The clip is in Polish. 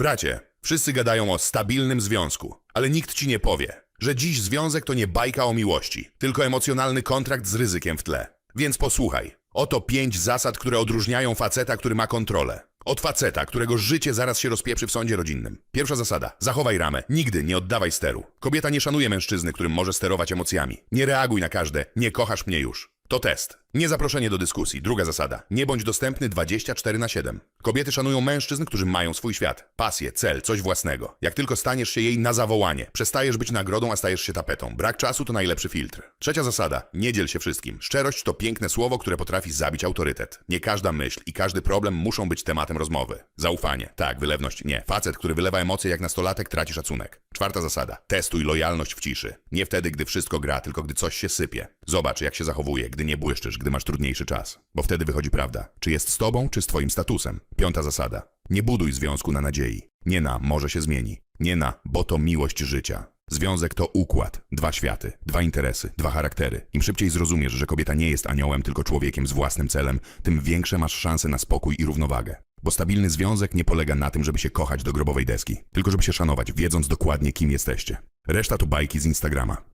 Bracie, wszyscy gadają o stabilnym związku, ale nikt ci nie powie, że dziś związek to nie bajka o miłości, tylko emocjonalny kontrakt z ryzykiem w tle. Więc posłuchaj. Oto pięć zasad, które odróżniają faceta, który ma kontrolę. Od faceta, którego życie zaraz się rozpieprzy w sądzie rodzinnym. Pierwsza zasada. Zachowaj ramę. Nigdy nie oddawaj steru. Kobieta nie szanuje mężczyzny, którym może sterować emocjami. Nie reaguj na każde. Nie kochasz mnie już. To test. Nie zaproszenie do dyskusji. Druga zasada. Nie bądź dostępny 24 na 7. Kobiety szanują mężczyzn, którzy mają swój świat. Pasję, cel, coś własnego. Jak tylko staniesz się jej na zawołanie, przestajesz być nagrodą, a stajesz się tapetą. Brak czasu to najlepszy filtr. Trzecia zasada. Nie dziel się wszystkim. Szczerość to piękne słowo, które potrafi zabić autorytet. Nie każda myśl i każdy problem muszą być tematem rozmowy. Zaufanie. Tak, wylewność. Nie. Facet, który wylewa emocje jak nastolatek, traci szacunek. Czwarta zasada. Testuj lojalność w ciszy. Nie wtedy, gdy wszystko gra, tylko gdy coś się sypie. Zobacz, jak się zachowuje, gdy nie błyszczysz, gdy masz trudniejszy czas. Bo wtedy wychodzi prawda. Czy jest z tobą, czy z twoim statusem. Piąta zasada. Nie buduj związku na nadziei. Nie na może się zmieni. Nie na bo to miłość życia. Związek to układ, dwa światy, dwa interesy, dwa charaktery. Im szybciej zrozumiesz, że kobieta nie jest aniołem, tylko człowiekiem z własnym celem, tym większe masz szanse na spokój i równowagę. Bo stabilny związek nie polega na tym, żeby się kochać do grobowej deski, tylko żeby się szanować, wiedząc dokładnie, kim jesteście. Reszta to bajki z Instagrama.